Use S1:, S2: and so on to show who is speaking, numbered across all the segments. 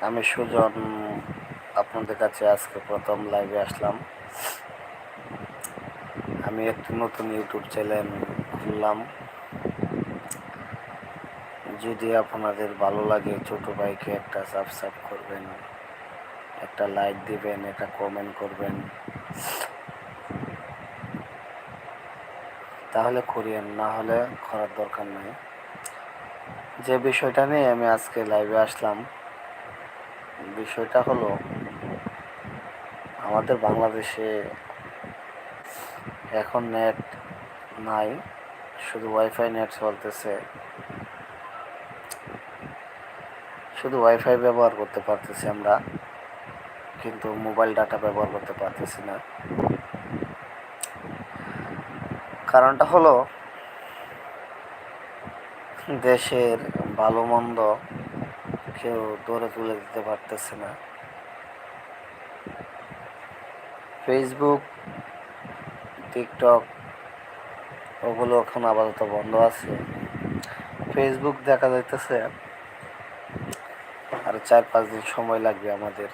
S1: আমি সুজন আপনাদের কাছে আজকে প্রথম লাইভে আসলাম। আমি একটি নতুন ইউটিউব চ্যানেল খুললাম। যদি আপনাদের ভালো লাগে, ছোট ভাইকে একটা সাবস্ক্রাইব করবেন, একটা লাইক দিবেন, একটা কমেন্ট করবেন। তাহলে করিয়েন, না হলে করার দরকার নেই। যে বিষয়টা নিয়ে আমি আজকে লাইভে আসলাম বিষয়টা হলো, আমাদের বাংলাদেশে এখন নেট নাই, শুধু ওয়াইফাই নেট চলতেছে। শুধু ওয়াইফাই ব্যবহার করতে পারতেছি আমরা, কিন্তু মোবাইল ডাটা ব্যবহার করতে পারতেছি না। কারণটা হলো, দেশের ভালো মন্দ কেউ দৌড়ে তুলে দিতে পারতেছে না। ফেসবুক টিকটক ওগুলো এখন আপাতত বন্ধ আছে। ফেসবুক দেখা যাইতেছে আর চার পাঁচ দিন সময় লাগবে আমাদের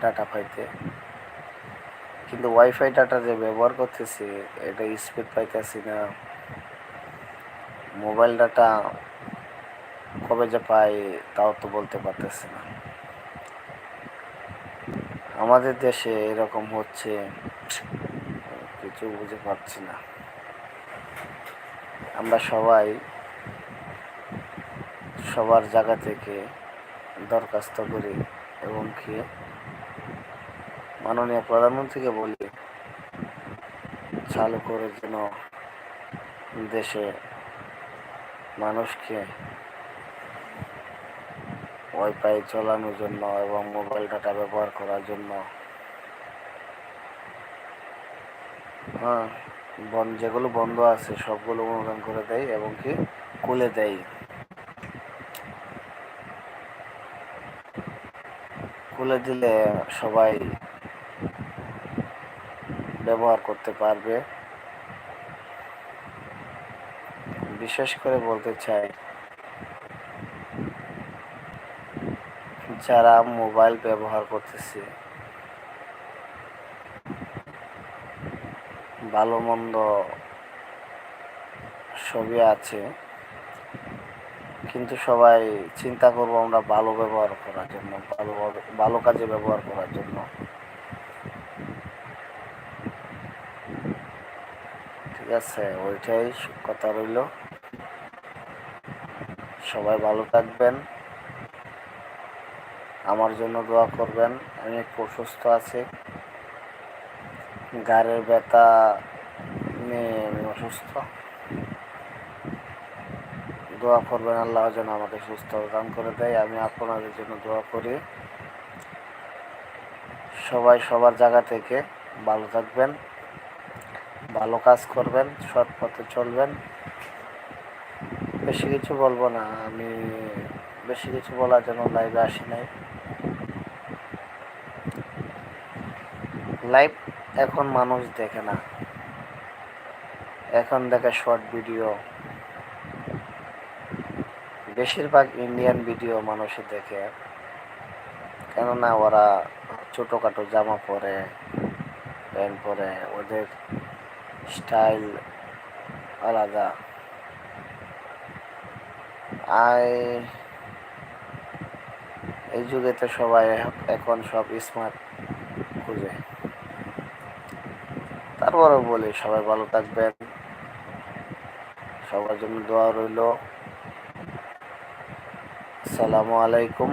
S1: ডাটা পাইতে। কিন্তু ওয়াইফাই ডাটা যে ব্যবহার করতেছি, এটা স্পিড পাইতেছি না। মোবাইল ডাটা কবে যে পাই, তাও তো বলতে পারতেছি না। আমাদের দেশে এরকম হচ্ছে, কিছু বুঝে পারছি না। আমরা সবাই সবার জায়গা থেকে দরখাস্ত করি এবং কি মাননীয় প্রধানমন্ত্রীকে বলি, চালু করে যেন দেশে মানুষকে ওয়াইফাই চালানোর জন্য এবং মোবাইল ডাটা ব্যবহার করার জন্য। হ্যাঁ বন, যেগুলো বন্ধ আছে, সবগুলো অনুদান করে দেয় এবং কি খুলে দেয়। খুলে দিলে সবাই ব্যবহার করতে পারবে। বিশেষ করে বলতে চাই যারা মোবাইল ব্যবহার করতেছে। ভালো মন্দ সবই আছে। কিন্তু সবাই চিন্তা করব আমরা ভালো ব্যবহার করার জন্য, ভালো ভালো কাজে ব্যবহার করার জন্য। ঠিক আছে, ওইটাই কথা রইল। সবাই ভালো থাকবেন। আমার জন্য দোয়া করবেন। আমি একটু অসুস্থ আছি। গাড়ের ব্যথা নিয়ে আমি অসুস্থ। দোয়া করবেন, আল্লাহ যেন আমাকে সুস্থ দান করে দেয়। আমি আপনাদের জন্য দোয়া করি। সবাই সবার জায়গা থেকে ভালো থাকবেন, ভালো কাজ করবেন, সৎ পথে চলবেন। বেশি কিছু বলব না, আমি বেশি কিছু বলার জন্য লাইভে আসি নাই। লাইভ এখন মানুষ দেখে না। এখন দেখে শর্ট ভিডিও। বেশিরভাগ ইন্ডিয়ান ভিডিও মানুষ দেখে। কেননা ওরা ছোটোখাটো জামা পরে, প্যান্ট পরে, ওদের স্টাইল আলাদা। আই এই যুগে তো সবাই এখন সব স্মার্ট তারপরে বলি সবাই ভালো থাকবেন। সবার জন্য দোয়া রইল। সালামু আলাইকুম।